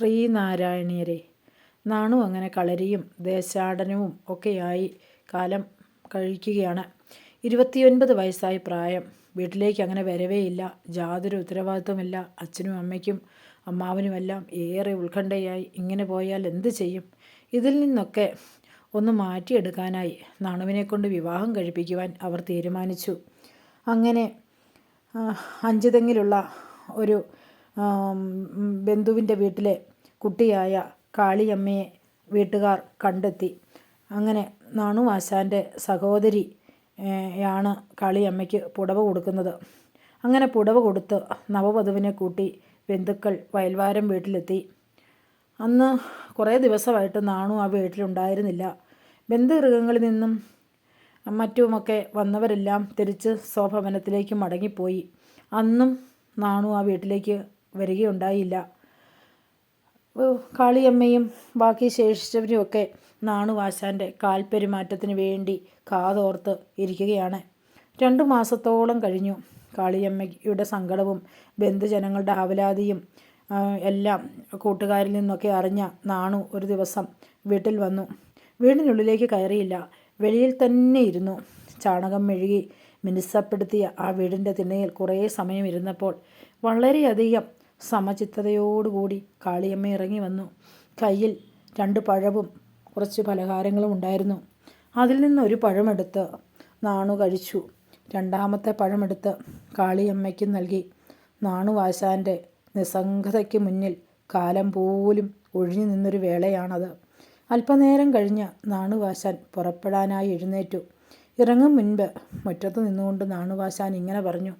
ശ്രീനാരായണീയരെ. നാണു അങ്ങനെ കളരിയും ദേശാടനവും ഒക്കെയായി കാലം കഴിക്കുകയാണ്. ഇരുപത്തിയൊൻപത് വയസ്സായി പ്രായം. വീട്ടിലേക്ക് അങ്ങനെ വരവേയില്ല. യാതൊരു ഉത്തരവാദിത്വമില്ല അച്ഛനും അമ്മയ്ക്കും അമ്മാവനുമെല്ലാം ഏറെ ഉത്കണ്ഠയായി. ഇങ്ങനെ പോയാൽ എന്ത് ചെയ്യും? ഇതിൽ നിന്നൊക്കെ ഒന്ന് മാറ്റിയെടുക്കാനായി നാണുവിനെ കൊണ്ട് വിവാഹം കഴിപ്പിക്കുവാൻ അവർ തീരുമാനിച്ചു. അങ്ങനെ അഞ്ചുതെങ്ങിലുള്ള ഒരു ബന്ധുവിന്റെ വീട്ടിലെ കുട്ടിയായ കാളിയമ്മയെ വീട്ടുകാർ കണ്ടെത്തി. അങ്ങനെ നാണു ആശാന്റെ സഹോദരി യാണ് കാളിയമ്മയ്ക്ക് പുടവ കൊടുക്കുന്നത്. അങ്ങനെ പുടവ കൊടുത്ത് നവവധുവിനെ കൂട്ടി ബന്ധുക്കൾ വയൽവാരം വീട്ടിലെത്തി. അന്ന് കുറേ ദിവസമായിട്ട് നാണു ആ വീട്ടിലുണ്ടായിരുന്നില്ല. ബന്ധുഗൃഹങ്ങളിൽ നിന്നും മറ്റുമൊക്കെ വന്നവരെല്ലാം തിരിച്ച് സ്വഭവനത്തിലേക്ക് മടങ്ങിപ്പോയി. അന്നും നാണു ആ വീട്ടിലേക്ക് വരികയുണ്ടായില്ല. കാളിയമ്മയും ബാക്കി ശേഷിച്ചവരുമൊക്കെ നാണുവാശാന്റെ കാൽപ്പെരുമാറ്റത്തിന് വേണ്ടി കാതോർത്ത് ഇരിക്കുകയാണ്. രണ്ടു മാസത്തോളം കഴിഞ്ഞു. കാളിയമ്മയുടെ സങ്കടവും ബന്ധുജനങ്ങളുടെ ആവലാതിയും എല്ലാം കൂട്ടുകാരിൽ നിന്നൊക്കെ അറിഞ്ഞ നാണു ഒരു ദിവസം വീട്ടിൽ വന്നു. വീടിനുള്ളിലേക്ക് കയറിയില്ല. വെളിയിൽ തന്നെ ഇരുന്നു. ചാണകം മെഴുകി മിനുസപ്പെടുത്തിയ ആ വീടിന്റെ തിണ്ണയിൽ കുറേ സമയം ഇരുന്നപ്പോൾ വളരെയധികം സമചിത്തതയോടുകൂടി കാളിയമ്മ ഇറങ്ങി വന്നു. കയ്യിൽ രണ്ട് പഴവും കുറച്ച് പലഹാരങ്ങളും ഉണ്ടായിരുന്നു. അതിൽ നിന്നൊരു പഴമെടുത്ത് നാണു കഴിച്ചു. രണ്ടാമത്തെ പഴമെടുത്ത് കാളിയമ്മയ്ക്ക് നൽകി. നാണു വാശാന്റെ നിസ്സംഗതയ്ക്ക് മുന്നിൽ കാലം പോലും ഒഴിഞ്ഞു നിന്നൊരു വേളയാണത്. അല്പനേരം കഴിഞ്ഞ് നാണുവാശാൻ പുറപ്പെടാനായി എഴുന്നേറ്റു. ഇറങ്ങും മുൻപ് മുറ്റത്ത് നിന്നുകൊണ്ട് നാണുവാശാൻ ഇങ്ങനെ പറഞ്ഞു.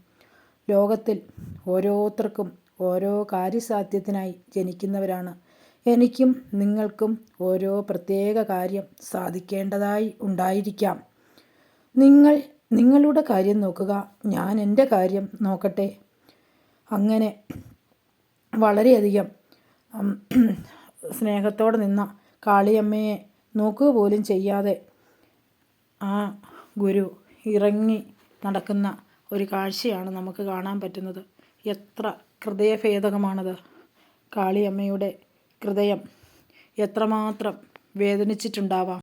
ലോകത്തിൽ ഓരോരുത്തർക്കും ഓരോ കാര്യസാധ്യത്തിനായി ജനിക്കുന്നവരാണ്. എനിക്കും നിങ്ങൾക്കും ഓരോ പ്രത്യേക കാര്യം സാധിക്കേണ്ടതായി ഉണ്ടായിരിക്കാം. നിങ്ങൾ നിങ്ങളുടെ കാര്യം നോക്കുക. ഞാൻ എന്റെ കാര്യം നോക്കട്ടെ. അങ്ങനെ വളരെയധികം സ്നേഹത്തോടെ നിന്ന കാളിയമ്മയെ നോക്കുക പോലും ചെയ്യാതെ ആ ഗുരു ഇറങ്ങി നടക്കുന്ന ഒരു കാഴ്ചയാണ് നമുക്ക് കാണാൻ പറ്റുന്നത്. എത്ര ഹൃദയഭേദകമാണത്? കാളിയമ്മയുടെ ഹൃദയം എത്രമാത്രം വേദനിച്ചിട്ടുണ്ടാവാം?